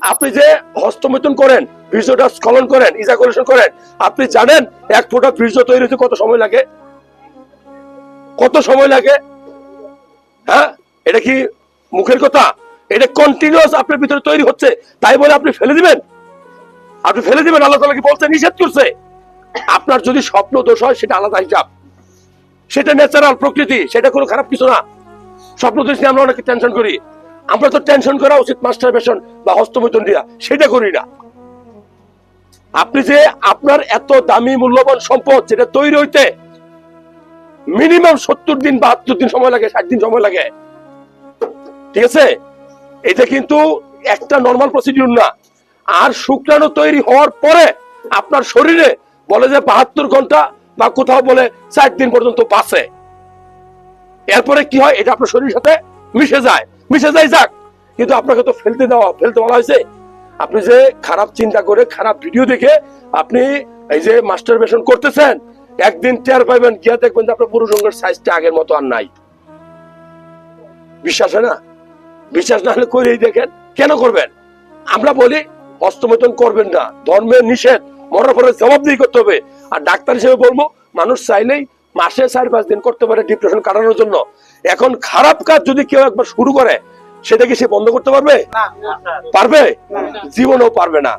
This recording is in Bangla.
আপনি যে হস্তমৈথুন করেন বীর্যটা স্খলন করেন ইজাকুলেশন করেন, আপনি জানেন এক ফোঁটা বীর্য তৈরি হতে কত সময় লাগে? কত সময় লাগে? হ্যাঁ? এটা কি মুখের কথা? এটা কন্টিনিউয়াস আপনার ভিতরে তৈরি হচ্ছে, তাই বলে আপনি ফেলে দিবেন? আপনি ফেলে দিবেন, আল্লাহ তালা কি বলছে? নিষেধ করছে। আপনার যদি স্বপ্ন দোষ হয়, সেটা আলাদা হিসাব। সেটা ন্যাচারাল প্রকৃতি, সেটা কোনো খারাপ কিছু না। স্বপ্ন দোষ নিয়ে আমরা অনেকে টেনশন করি। আমরা তো টেনশন করা উচিত মাস্টার বেশন বা হস্তমৈথুন দিয়া সেটা করি না। আপনি যে আপনার এত দামি মূল্যবান সম্পদ যেটা তৈরি হইতে মিনিমাম সত্তর দিন, বাহাত্তর দিন সময় লাগে, ষাট দিন সময় লাগে, ঠিক আছে? এটা কিন্তু একটা নর্মাল প্রসিডিউর না। আর শুক্রাণু তৈরি হওয়ার পরে আপনার শরীরে বলে যে বাহাত্তর ঘণ্টা বা কোথাও বলে ষাট দিন পর্যন্ত বাঁচে। এরপরে কি হয়? এটা আপনার শরীরের সাথে মিশে যায়। মিশে যায় যাক। কিন্তু আপনাকে তো ফেলতে দেওয়া ফেলতে বলা হয়েছে। আপনি যে খারাপ চিন্তা করে, খারাপ ভিডিও দেখে আপনি এই যে মাস্টার বেশন করতেছেন, একদিন টের পাইবেন, গিয়া দেখবেন যে আপনার পুরুষ অঙ্গের সাইজটা আগের মতো আর নাই। বিশ্বাস হয় না? বিশ্বাস না হলে করেই দেখেন, কেন করবেন? আমরা বলি হস্তমৈথুন করবেন না। ধর্মের নিষেধ, মরার পরে জবাবদিহি করতে হবে। আর ডাক্তার হিসেবে বলব, মানুষ চাইলেই মাসে চার পাঁচ দিন করতে পারে ডিপ্রেশন কাটানোর জন্য। এখন খারাপ কাজ যদি কেউ একবার শুরু করে সেটা কি সে বন্ধ করতে পারবে? পারবে? জীবনেও পারবে না।